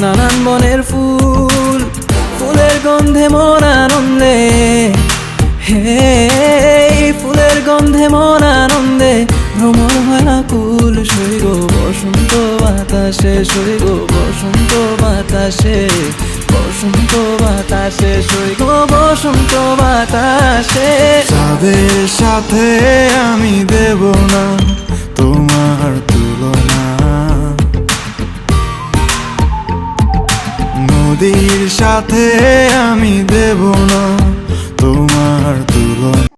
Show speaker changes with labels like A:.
A: নানান বনের ফুল, ফুলের গন্ধে মন আনন্দে। হে, ফুলের গন্ধে মন আনন্দে। ভ্রমণ হয় আকুল সৈগ বসন্ত বাতাসে সৈগ বসন্ত বাতাসে। বসন্ত বাতাসে সৈগ বসন্ত বাতাসে।
B: তাদের সাথে আমি দেব না, তোমার সাথে আমি দেব না তোমার তুলনা